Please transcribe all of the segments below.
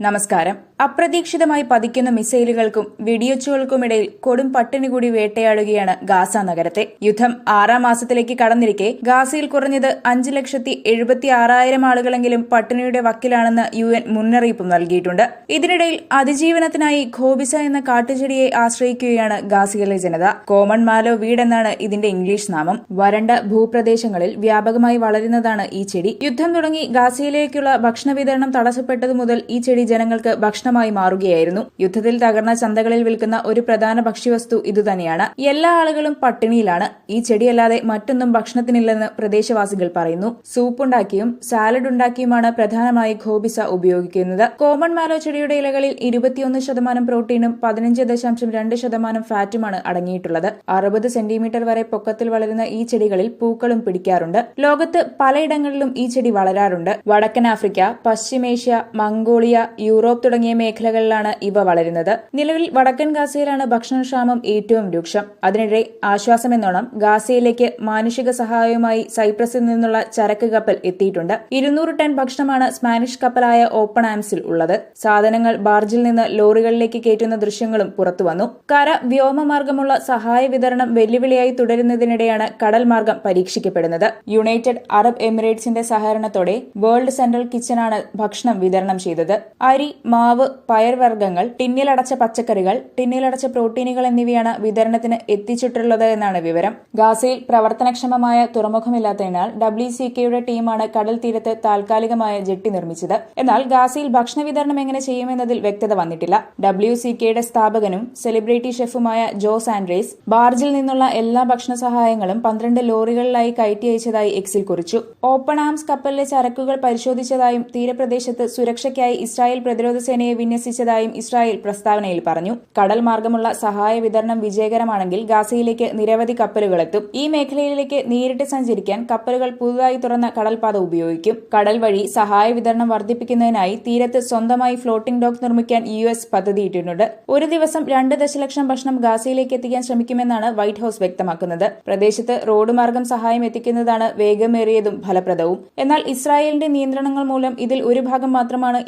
നമസ്കാരം. അപ്രതീക്ഷിതമായി പതിക്കുന്ന മിസൈലുകൾക്കും വെടിയൊച്ചുകൾക്കുമിടയിൽ കൊടും പട്ടിണി കൂടി വേട്ടയാടുകയാണ് ഗാസ നഗരത്തെ. യുദ്ധം ആറാം മാസത്തിലേക്ക് കടന്നിരിക്കെ. ഗാസയിൽ കുറഞ്ഞത് അഞ്ച് ലക്ഷത്തി എഴുപത്തി ആറായിരം ആളുകളെങ്കിലും പട്ടിണിയുടെ വക്കിലാണെന്ന് യു എൻ മുന്നറിയിപ്പും നൽകിയിട്ടുണ്ട്. ഇതിനിടയിൽ അതിജീവനത്തിനായി ഖോബിസ എന്ന കാട്ടുചെടിയെ ആശ്രയിക്കുകയാണ് ഗാസയിലെ ജനത. കോമൺ മാലോ വീടെന്നാണ് ഇതിന്റെ ഇംഗ്ലീഷ് നാമം. വരണ്ട ഭൂപ്രദേശങ്ങളിൽ വ്യാപകമായി വളരുന്നതാണ് ഈ ചെടി. യുദ്ധം തുടങ്ങി ഗാസയിലേക്കുള്ള ഭക്ഷണ വിതരണം തടസ്സപ്പെട്ടതു മുതൽ ഈ ചെടി ജനങ്ങൾക്ക് ഭക്ഷണമായി മാറുകയായിരുന്നു. യുദ്ധത്തിൽ തകർന്ന ചന്തകളിൽ വിൽക്കുന്ന ഒരു പ്രധാന ഭക്ഷ്യവസ്തു ഇതുതന്നെയാണ്. എല്ലാ ആളുകളും പട്ടിണിയിലാണ്. ഈ ചെടിയല്ലാതെ മറ്റൊന്നും ഭക്ഷണത്തിനില്ലെന്ന് പ്രദേശവാസികൾ പറയുന്നു. സൂപ്പ് ഉണ്ടാക്കിയും സാലഡ് ഉണ്ടാക്കിയുമാണ് പ്രധാനമായി ഖോബിസ ഉപയോഗിക്കുന്നത്. കോമൺ മാലോ ചെടിയുടെ ഇലകളിൽ ഇരുപത്തിയൊന്ന് ശതമാനം പ്രോട്ടീനും പതിനഞ്ച് ദശാംശം രണ്ട് ശതമാനം ഫാറ്റുമാണ് അടങ്ങിയിട്ടുള്ളത്. അറുപത് സെന്റിമീറ്റർ വരെ പൊക്കത്തിൽ വളരുന്ന ഈ ചെടികളിൽ പൂക്കളും പിടിക്കാറുണ്ട്. ലോകത്ത് പലയിടങ്ങളിലും ഈ ചെടി വളരാറുണ്ട്. വടക്കൻ ആഫ്രിക്ക പശ്ചിമേഷ്യ മംഗോളിയ യൂറോപ്പ് തുടങ്ങിയ മേഖലകളിലാണ് ഇവ വളരുന്നത്. നിലവിൽ വടക്കൻ ഗാസയിലാണ് ഭക്ഷണക്ഷാമം ഏറ്റവും രൂക്ഷം. അതിനിടെ ആശ്വാസമെന്നോണം ഗാസയിലേക്ക് മാനുഷിക സഹായവുമായി സൈപ്രസിൽ നിന്നുള്ള ചരക്ക് കപ്പൽ എത്തിയിട്ടുണ്ട്. ഇരുന്നൂറ് ടൺ ഭക്ഷണമാണ് സ്പാനിഷ് കപ്പലായ ഓപ്പൺ ആംസിൽ ഉള്ളത്. സാധനങ്ങൾ ബാർജിൽ നിന്ന് ലോറികളിലേക്ക് കയറ്റുന്ന ദൃശ്യങ്ങളും പുറത്തുവന്നു കര വ്യോമമാർഗമുള്ള സഹായ വിതരണം വെല്ലുവിളിയായി തുടരുന്നതിനിടെയാണ് കടൽ മാർഗം പരീക്ഷിക്കപ്പെടുന്നത്. യുണൈറ്റഡ് അറബ് എമിറേറ്റ്സിന്റെ സഹകരണത്തോടെ വേൾഡ് സെൻട്രൽ കിച്ചനാണ് ഭക്ഷണം വിതരണം ചെയ്തത്. അരി മാവ് പയർവർഗങ്ങൾ ടിന്നിലടച്ച പച്ചക്കറികൾ ടിന്നിലടച്ച പ്രോട്ടീനുകൾ എന്നിവയാണ് വിതരണത്തിന് എത്തിച്ചിട്ടുള്ളത് എന്നാണ് വിവരം. ഗാസയിൽ പ്രവർത്തനക്ഷമമായ തുറമുഖമില്ലാത്തതിനാൽ ഡബ്ല്യു സി കെയുടെ ടീമാണ് കടൽ തീരത്ത് താൽക്കാലികമായ ജെട്ടി നിർമ്മിച്ചത്. എന്നാൽ ഗാസയിൽ ഭക്ഷണ വിതരണം എങ്ങനെ ചെയ്യുമെന്നതിൽ വ്യക്തത വന്നിട്ടില്ല. ഡബ്ല്യു സി കെയുടെ സ്ഥാപകനും സെലിബ്രിറ്റി ഷെഫുമായ ജോസ് ആൻഡ്രേസ് ബാർജിൽ നിന്നുള്ള എല്ലാ ഭക്ഷണ സഹായങ്ങളും പന്ത്രണ്ട് ലോറികളിലായി കയറ്റി അയച്ചതായി എക്സിൽ കുറിച്ചു. ഓപ്പൺ ആംസ് കപ്പലിലെ ചരക്കുകൾ പരിശോധിച്ചതായും തീരപ്രദേശത്ത് സുരക്ഷയ്ക്കായി ഇസ്രായേൽ പ്രതിരോധ സേനയെ വിന്യസിച്ചതായും ഇസ്രായേൽ പ്രസ്താവനയിൽ പറഞ്ഞു. കടൽ മാർഗമുള്ള സഹായ വിതരണം വിജയകരമാണെങ്കിൽ ഗാസയിലേക്ക് നിരവധി കപ്പലുകൾ എത്തും. ഈ മേഖലയിലേക്ക് നേരിട്ട് സഞ്ചരിക്കാൻ കപ്പലുകൾ പുതുതായി തുറന്ന കടൽപാത ഉപയോഗിക്കും. കടൽ വഴി സഹായ വിതരണം വർദ്ധിപ്പിക്കുന്നതിനായി തീരത്ത് സ്വന്തമായി ഫ്ലോട്ടിംഗ് ഡോക്ക് നിർമ്മിക്കാൻ യു എസ് പദ്ധതിയിട്ടിട്ടുണ്ട്. ഒരു ദിവസം രണ്ട് ദശലക്ഷം ഭക്ഷണം ഗാസയിലേക്ക് എത്തിക്കാൻ ശ്രമിക്കുമെന്നാണ് വൈറ്റ് ഹൌസ് വ്യക്തമാക്കുന്നത്. പ്രദേശത്ത് റോഡ് മാർഗം സഹായം എത്തിക്കുന്നതാണ് വേഗമേറിയതും ഫലപ്രദവും. എന്നാൽ ഇസ്രായേലിന്റെ നിയന്ത്രണങ്ങൾ മൂലം ഇതിൽ ഒരു ഭാഗം മാത്രമാണ്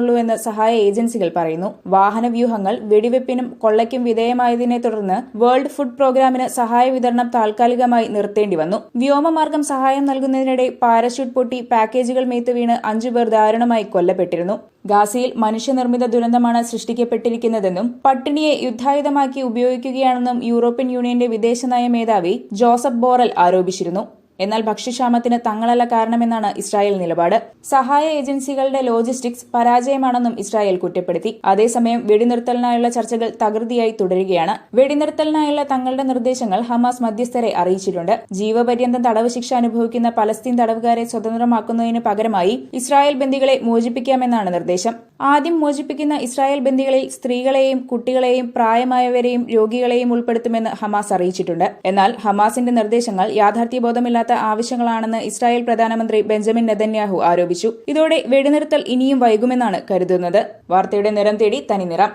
എത്തിച്ചേരുന്നുള്ളൂവെന്ന് സഹായ ഏജൻസികൾ പറയുന്നു. വാഹന വ്യൂഹങ്ങൾ വെടിവെപ്പിനും കൊള്ളയ്ക്കും വിധേയമായതിനെ തുടർന്ന് വേൾഡ് ഫുഡ് പ്രോഗ്രാമിന് സഹായ വിതരണം താൽക്കാലികമായി നിർത്തേണ്ടി വന്നു. വ്യോമമാർഗം സഹായം നൽകുന്നതിനിടെ പാരഷൂട്ട് പൊട്ടി പാക്കേജുകൾ മേത്ത് വീണ് അഞ്ചുപേർ ദാരുണമായി കൊല്ലപ്പെട്ടിരുന്നു. ഗാസയിൽ മനുഷ്യനിർമ്മിത ദുരന്തമാണ് സൃഷ്ടിക്കപ്പെട്ടിരിക്കുന്നതെന്നും പട്ടിണിയെ യുദ്ധായുധമാക്കി ഉപയോഗിക്കുകയാണെന്നും യൂറോപ്യൻ യൂണിയന്റെ വിദേശനയ മേധാവി ജോസഫ് ബോറൽ ആരോപിച്ചിരുന്നു. എന്നാൽ ഭക്ഷ്യക്ഷാമത്തിന് തങ്ങളല്ല കാരണമെന്നാണ് ഇസ്രായേൽ നിലപാട്. സഹായ ഏജൻസികളുടെ ലോജിസ്റ്റിക്സ് പരാജയമാണെന്നും ഇസ്രായേൽ കുറ്റപ്പെടുത്തി. അതേസമയം വെടിനിർത്തലിനായുള്ള ചർച്ചകൾ തകൃതിയായി തുടരുകയാണ്. വെടിനിർത്തലിനായുള്ള തങ്ങളുടെ നിർദ്ദേശങ്ങൾ ഹമാസ് മധ്യസ്ഥരെ അറിയിച്ചിട്ടുണ്ട്. ജീവപര്യന്തം തടവ് ശിക്ഷ അനുഭവിക്കുന്ന പലസ്തീൻ തടവുകാരെ സ്വതന്ത്രമാക്കുന്നതിന് പകരമായി ഇസ്രായേൽ ബന്ദികളെ മോചിപ്പിക്കാമെന്നാണ് നിർദ്ദേശം. ആദ്യം മോചിപ്പിക്കുന്ന ഇസ്രായേൽ ബന്ദികളിൽ സ്ത്രീകളെയും കുട്ടികളെയും പ്രായമായവരെയും രോഗികളെയും ഉൾപ്പെടുത്തുമെന്ന് ഹമാസ് അറിയിച്ചിട്ടുണ്ട്. എന്നാൽ ഹമാസിന്റെ നിർദ്ദേശങ്ങൾ യാഥാർത്ഥ്യബോധമില്ലാത്ത ആവശ്യങ്ങളാണെന്ന് ഇസ്രായേൽ പ്രധാനമന്ത്രി ബെഞ്ചമിൻ നെതന്യാഹു ആരോപിച്ചു. ഇതോടെ വെടിനിർത്തൽ ഇനിയും വൈകുമെന്നാണ് കരുതുന്നത്. വാർത്തയുടെ നിറം തേടി തനി നിറം